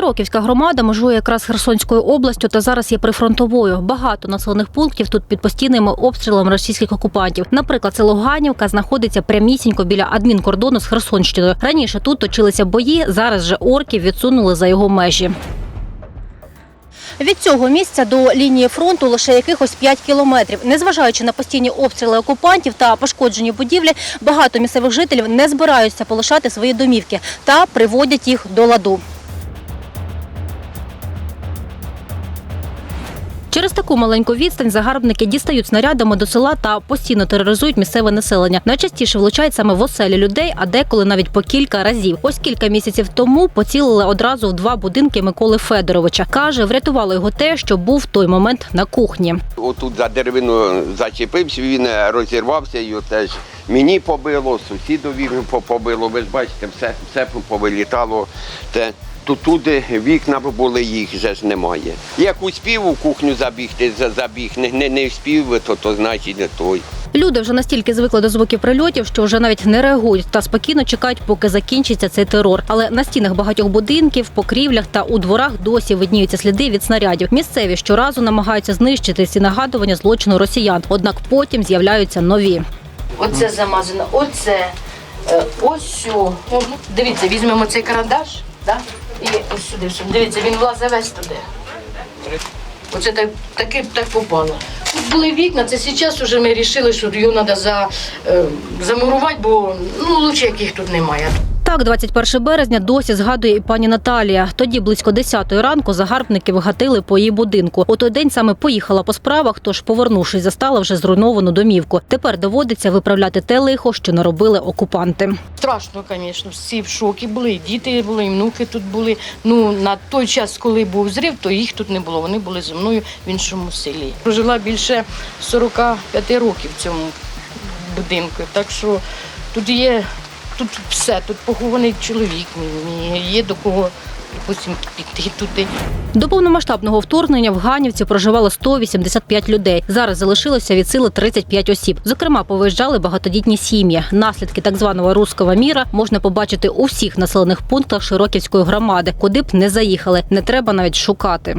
Широківська громада межує якраз Херсонською областю та зараз є прифронтовою. Багато населених пунктів тут під постійними обстрілами російських окупантів. Наприклад, село Ганівка знаходиться прямісінько біля адмінкордону з Херсонщиною. Раніше тут точилися бої, зараз же орків відсунули за його межі. Від цього місця до лінії фронту лише якихось 5 кілометрів. Незважаючи на постійні обстріли окупантів та пошкоджені будівлі, багато місцевих жителів не збираються полишати свої домівки та приводять їх до ладу. Через таку маленьку відстань загарбники дістають снарядами до села та постійно тероризують місцеве населення. Найчастіше влучають саме в оселі людей, а деколи навіть по кілька разів. Ось кілька місяців тому поцілили одразу в два будинки Миколи Федоровича. Каже, врятувало його те, що був в той момент на кухні. Отут за деревину зачепився, він розірвався, його теж мені побило, сусідові по- побило. Ви ж бачите, все, все повилітало. Те. Тут вікна були, їх вже ж немає. Як успів у кухню забігти, забіг, не, не, не вспів, то, то значить не той. Люди вже настільки звикли до звуків прильотів, що вже навіть не реагують та спокійно чекають, поки закінчиться цей терор. Але на стінах багатьох будинків, покрівлях та у дворах досі видніються сліди від снарядів. Місцеві щоразу намагаються знищити ці нагадування злочину росіян. Однак потім з'являються нові. Оце замазано, оце, е, ось. Дивіться, візьмемо цей карандаш, да? і ось сюди. щоб Дивіться, він влазе весь туди. Оце так, таки так попало. Тут були вікна, це зараз вже ми вирішили, що його треба за, е, замурувати, бо ну, лучше яких тут немає. Так, 21 березня досі згадує і пані Наталія. Тоді близько 10 ранку загарбники вгатили по її будинку. У той день саме поїхала по справах, тож, повернувшись, застала вже зруйновану домівку. Тепер доводиться виправляти те лихо, що наробили окупанти. Страшно, звісно, всі в шокі були, діти були, і внуки тут були. Ну, на той час, коли був зрив, то їх тут не було. Вони були зі мною в іншому селі. Прожила більше 45 років в цьому будинку. Так що тут є тут все, тут похований чоловік мій, є до кого, піти туди. До повномасштабного вторгнення в Ганівці проживало 185 людей. Зараз залишилося від сили 35 осіб. Зокрема, повиїжджали багатодітні сім'ї. Наслідки так званого руського міра можна побачити у всіх населених пунктах Широківської громади, куди б не заїхали. Не треба навіть шукати.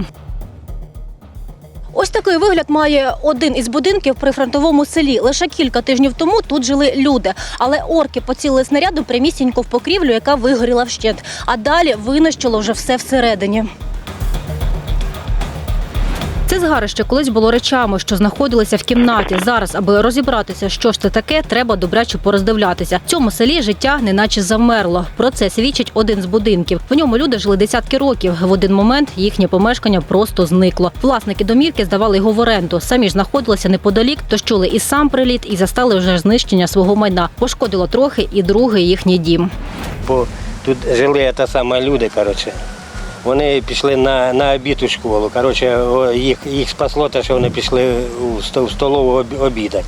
Ось такий вигляд має один із будинків при фронтовому селі. Лише кілька тижнів тому тут жили люди, але орки поцілили снарядом прямісінько в покрівлю, яка вигоріла вщент. А далі винищило вже все всередині. Це згарище колись було речами, що знаходилися в кімнаті. Зараз, аби розібратися, що ж це таке, треба добряче пороздивлятися. В цьому селі життя неначе завмерло. Про це свідчить один з будинків. В ньому люди жили десятки років. В один момент їхнє помешкання просто зникло. Власники домівки здавали його в оренду. Самі ж знаходилися неподалік, тож чули і сам приліт, і застали вже знищення свого майна. Пошкодило трохи і другий їхній дім. бо тут жили та саме люди, коротше. Вони пішли на, на обід у школу. Коротше, їх, їх спасло те, що вони пішли у, столову обідати.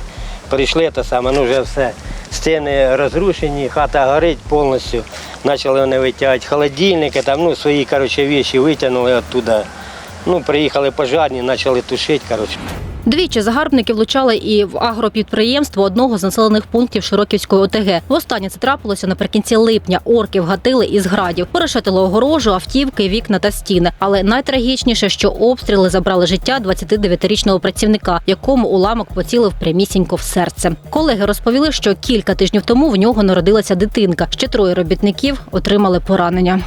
Прийшли те саме, ну вже все. Стіни розрушені, хата горить повністю. Почали вони витягати холодильники, там, ну, свої коротше, віші витягнули оттуда. Ну, приїхали пожарні, почали тушити. Коротше. Двічі загарбники влучали і в агропідприємство одного з населених пунктів Широківської ОТГ. Востаннє це трапилося наприкінці липня. Орки вгатили із градів, порешетили огорожу, автівки, вікна та стіни. Але найтрагічніше, що обстріли забрали життя 29-річного працівника, якому уламок поцілив прямісінько в серце. Колеги розповіли, що кілька тижнів тому в нього народилася дитинка. Ще троє робітників отримали поранення.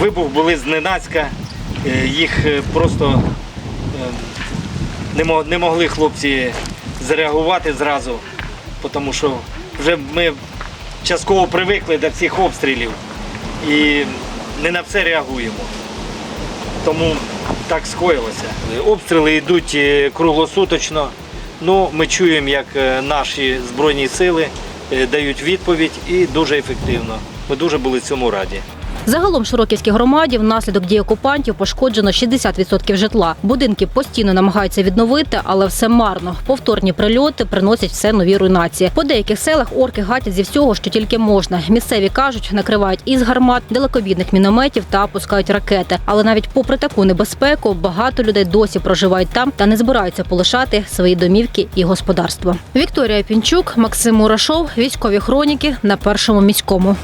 Вибух були зненацька, е, їх е, просто е, не могли хлопці зреагувати зразу, тому що вже ми частково привикли до цих обстрілів і не на все реагуємо. Тому так скоїлося. Обстріли йдуть е, круглосуточно. Ну, ми чуємо, як е, наші Збройні сили е, дають відповідь і дуже ефективно. Ми дуже були цьому раді. Загалом в Широківській громаді внаслідок дій окупантів пошкоджено 60% житла. Будинки постійно намагаються відновити, але все марно. Повторні прильоти приносять все нові руйнації. По деяких селах орки гатять зі всього, що тільки можна. Місцеві кажуть, накривають із гармат, далекобідних мінометів та пускають ракети. Але навіть попри таку небезпеку, багато людей досі проживають там та не збираються полишати свої домівки і господарство. Вікторія Пінчук, Максим Мурашов, військові хроніки на першому міському.